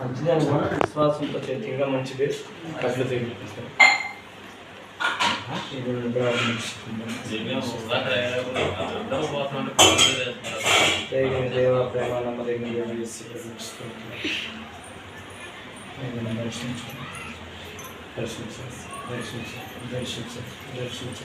మంచిది. అనుకో విశ్వాసంతో చేయగా మంచిది డబ్బులు తెగిపిస్తాను దేవ ప్రేమ నమ్మదగిన దేవ దర్శించు దర్శించు దర్శించు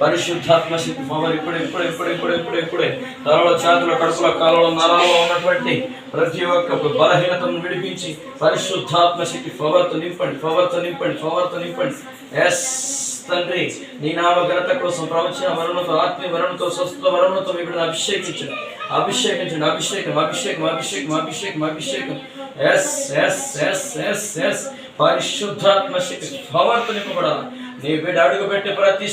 పరిశుద్ధాత్మ శక్తి పవర్ ఇప్పుడు ఇప్పుడు ఇప్పుడు ఇప్పుడు ఇప్పుడు ఇప్పుడే. తలలో చేతుల కడుపుల కాలంలో నరాలలో ఉన్నటువంటి ప్రతి ఒక్క బలహీనతను విడిపించి పరిశుద్ధాత్మ శక్తి పవర్తో నింపండి పవర్తో నింపండి పవర్తో నింపండి. ఎస్ తండ్రి నీ నామ ఘనత కోసం ప్రవచన వరుణతో ఆత్మీయ వరుణతో స్వస్థ వరుణతో ఇప్పుడు అభిషేకించండి. అభిషేకించండి అభిషేకం అభిషేకం అభిషేకం అభిషేకం అభిషేకం. Yes yes yes yes yes. పరిశుద్ధాత్మ శక్తి పవర్తో నింపబడాలి. నీ బిడ్డ అడుగుపెట్టే ప్రతి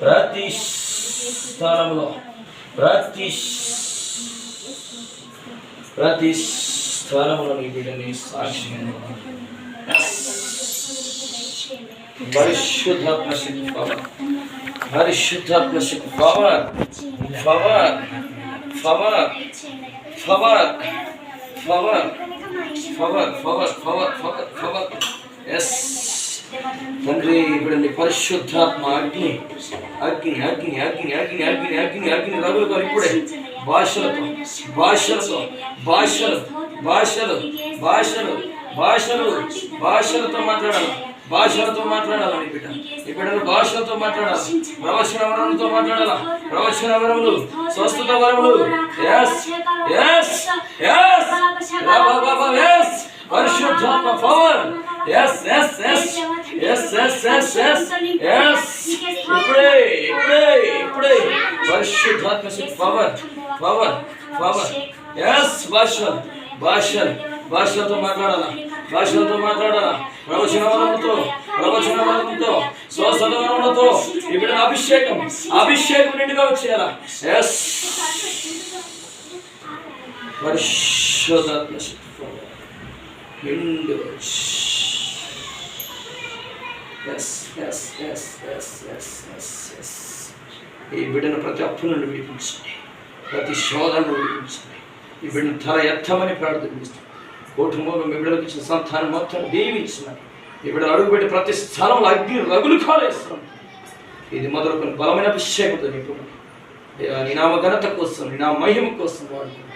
ప్రతి స్థలంలో ప్రతి ప్రతి స్థలంలో నీ బిడ్డని సాక్షిగా నిలపాలి. పరిశుద్ధాత్మ శక్తి పవర్ పరిశుద్ధాత్మ శక్తి power power power power power power power power power power yes తండ్రి ఇప్పుడు నీ పరిశుద్ధాత్మ అగ్ని అగ్ని అగ్ని అగ్ని అగ్ని అగ్ని అగ్ని అగ్ని రగులుకొని ఇప్పుడే. భాషలతో భాషలతో భాషలు భాషలు భాషలు భాషలు భాషలతో మాట్లాడాలి. భాషలతో మాట్లాడాలి బిడ్డ. ఈ బిడ్డలు భాషలతో మాట్లాడాలి. ప్రవచన వరములతో మాట్లాడాలా? ప్రవచన వరములు స్వస్థత వరములు. ఎస్ ఎస్ ఎస్ పరిశుద్ధాత్మ power yes yes yes yes yes yes yes yes ఇప్పుడే ఇప్పుడే ఇప్పుడే పరిశుద్ధాత్మ పవర్ పవర్ పవర్ ఎస్ భాషలు భాషలు భాషలతో మాట్లాడాలా? భాషలతో మాట్లాడాలా? ప్రవచన వరములతో ప్రవచన వరములతో స్వస్థత వరములతో ఇప్పుడు అభిషేకం అభిషేకం నిండుగా వచ్చేయాలా? ఎస్ పరిశుద్ధాత్మ శక్తి నిండుగా వచ్చి yes yes yes yes yes yes yes ఈ బిడ్డను ప్రతి అప్పు నుండి విడిపించండి. ప్రతి శోధన విడిపించండి. ఈ బిడ్డను తల ఎత్తమని ప్రార్థిస్తాం కుటుంబంలో మీ బిడ్డలకు ఇచ్చిన సంతానం మొత్తం దీవించినారు ఈ బిడ్డ అడుగుపెట్టి ప్రతి స్థలంలో అగ్ని రగులు కాలేస్తున్నాం ఇది మొదలుకొని బలమైన అభిషేకంతో నిపుణులు నీ నామ ఘనత కోసం నీ మహిమ కోసం వాడుకున్నాం